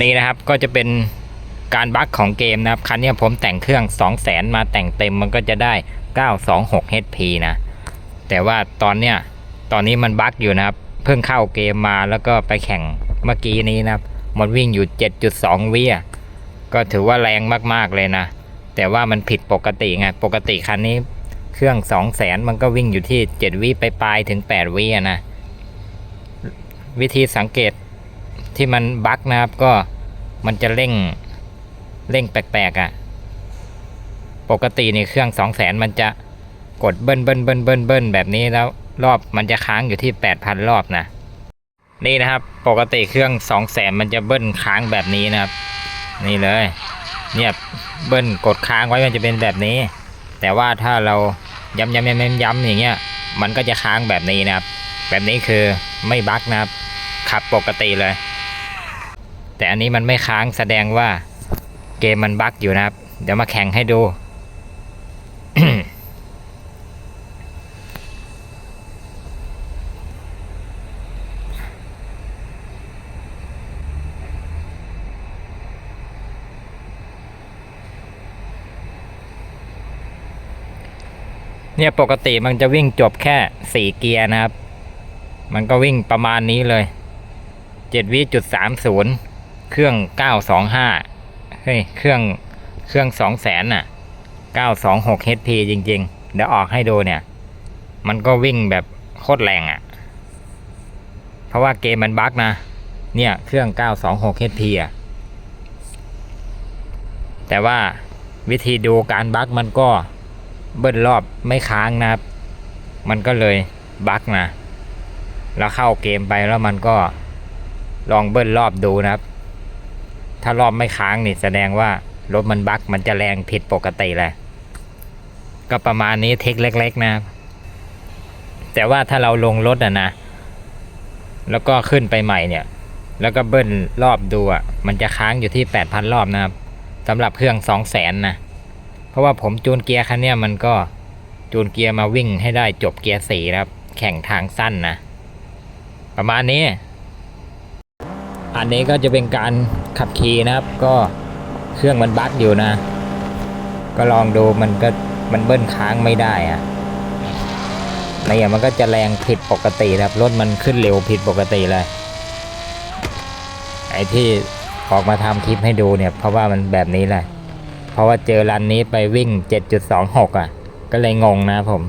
นี่นะครับก็จะเป็นการบั๊กของเกมนะครับคันนี้ผมแต่งเครื่อง 2 0 0แสนมาแต่งเต็มมันก็จะได้ 926 HP นะ แต่ว่าตอนเนี้ยตอนนี้มันบั๊กอยู่นะครับ เพิ่งเข้าเกมมาแล้วก็ไปแข่งเมื่อกี้นี้นะครับ มันวิ่งอยู่ 7.2 วิอะก็ถือว่าแรงมากๆเลยนะ แต่ว่ามันผิดปกติไงปกติคันนี้เครื่อง 2 0 0แสนมันก็วิ่งอยู่ที่ 7 วิไปปลายถึง 8 วิอะนะ วิธีสังเกต ที่มันบั๊กนะครับก็มันจะเร่งเร่งแปลกๆอะ่ะ ปกติในเครื่อง2 0 0แสนมันจะกดเบิ้ลเบิ้ลเบิ้ลเบิ้ลเบิ้ลแบบนี้แล้วรอบมันจะค้างอยู่ที่8,000รอบนะ นี่นะครับ ปกติเครื่อง2 0 0แสนมันจะเบิ้ลค้างแบบนี้นะครับ นี่เลย เนี่ยเบิ้ลกดค้างไว้มันจะเป็นแบบนี้ แต่ว่าถ้าเราย้ำย้ำย้ำย้ำย้ำอย่างเงี้ย มันก็จะค้างแบบนี้นะครับ แบบนี้คือไม่บั๊กนะครับขับปกติเลย แต่อันนี้มันไม่ค้างแสดงว่าเกมมันบั๊กอยู่นะครับ เดี๋ยวมาแข่งให้ดู เนี่ยปกติมันจะวิ่งจบแค่สี่เกียร์นะครับ มันก็วิ่งประมาณนี้เลยเจ็ดวิจุดสามศูนย์ เครื่องเก้าสองห้าเฮ้ย เครื่อง เครื่องสองแสนน่ะเก้าสองหก HP จริง ๆ เดี๋ยวออกให้ดูเนี่ย มันก็วิ่งแบบโคตรแรงอะ่ะ เพราะว่าเกมมันบั๊กนะ เนี่ย เครื่องเก้าสองหก HP อะ แต่ว่าวิธีดูการบั๊กมันก็เบิ้ลรอบไม่ค้างนะครับ มันก็เลยบั๊กนะ แล้วเข้าเกมไปแล้วมันก็ลองเบิ้ลรอบดูนะครับ ถ้ารอบไม่ค้างนี่แสดงว่ารถมันบั๊กมันจะแรงผิดปกติเลยก็ประมาณนี้เทคเล็ก ๆ นะ แต่ว่าถ้าเราลงรถอะนะ แล้วก็ขึ้นไปใหม่เนี่ย แล้วก็เบิ้ลรอบดูอะมันจะค้างอยู่ที่8,000รอบนะครับสำหรับเครื่อง2 0 0แสนนะ เพราะว่าผมจูนเกียร์คันเนี้ยมันก็จูนเกียร์มาวิ่งให้ได้จบเกียร์สี่นะครับ แข่งทางสั้นนะ ประมาณนี้ อันนี้ก็จะเป็นการขับขี่นะครับ ก็เครื่องมันบั๊กอยู่นะ ก็ลองดูมันก็มันเบิ้ลค้างไม่ได้อะในอย่างมันก็จะแรงผิดปกตินะครับรถมันขึ้นเร็วผิดปกติเลยไอ้ที่ออกมาทำคลิปให้ดูเนี่ย เพราะว่ามันแบบนี้แหละเพราะว่าเจอรันนี้ไปวิ่ง 7.26 อะ ก็เลยงงนะผม